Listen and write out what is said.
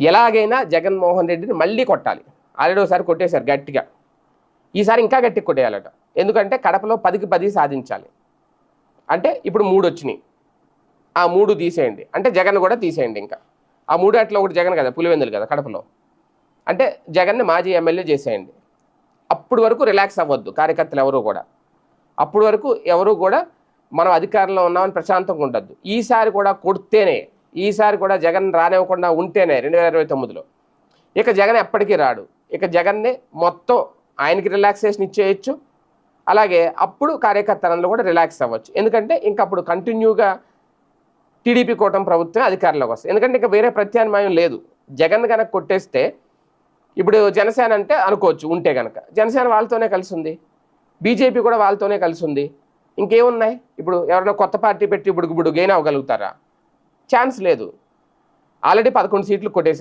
ఎలాగైనా జగన్మోహన్ రెడ్డిని మళ్ళీ కొట్టాలి. ఆల్రెడీ ఒకసారి కొట్టేశారు గట్టిగా. ఈసారి ఇంకా గట్టిగా కొట్టేయాలట. ఎందుకంటే కడపలో పదికి పది సాధించాలి. అంటే ఇప్పుడు మూడు వచ్చినాయి. ఆ మూడు తీసేయండి. అంటే జగన్ కూడా తీసేయండి ఇంకా. ఆ మూడు అట్లా ఒకటి జగన్ కదా పులివెందులు కదా కడపలో. అంటే జగన్ని మాజీ ఎమ్మెల్యే చేసేయండి. అప్పుడు వరకు రిలాక్స్ అవ్వద్దు కార్యకర్తలు ఎవరు కూడా. అప్పుడు వరకు ఎవరు కూడా మనం అధికారంలో ఉన్నామని ప్రశాంతంగా ఉండద్దు. ఈసారి కూడా కొడితేనే ఈసారి కూడా జగన్ రానివ్వకుండా ఉంటేనే రెండు వేల ఇరవై తొమ్మిదిలో. ఇక జగన్ ఎప్పటికీ రాడు. ఇక జగన్నే మొత్తం ఆయనకి రిలాక్సేషన్ ఇచ్చేయచ్చు. అలాగే అప్పుడు కార్యకర్తలందరూ కూడా రిలాక్స్ అవ్వచ్చు. ఎందుకంటే ఇంకా అప్పుడు కంటిన్యూగా టీడీపీ కూటమి ప్రభుత్వం అధికారంలోకి వస్తుంది. ఎందుకంటే ఇంకా వేరే ప్రత్యామ్నాయం లేదు. జగన్ కనుక కొట్టేస్తే ఇప్పుడు జనసేన అంటే అనుకోవచ్చు ఉంటే కనుక జనసేన వాళ్ళతోనే కలిసి ఉంది బీజేపీ కూడా వాళ్ళతోనే కలిసి ఉంది ఇంకేమున్నాయి? ఇప్పుడు ఎవరైనా కొత్త పార్టీ పెట్టి ఇప్పుడు ఇప్పుడు గెయిన్ అవ్వగలుగుతారా? ఛాన్స్ లేదు. ఆల్రెడీ పదకొండు సీట్లు కొట్టేశారు.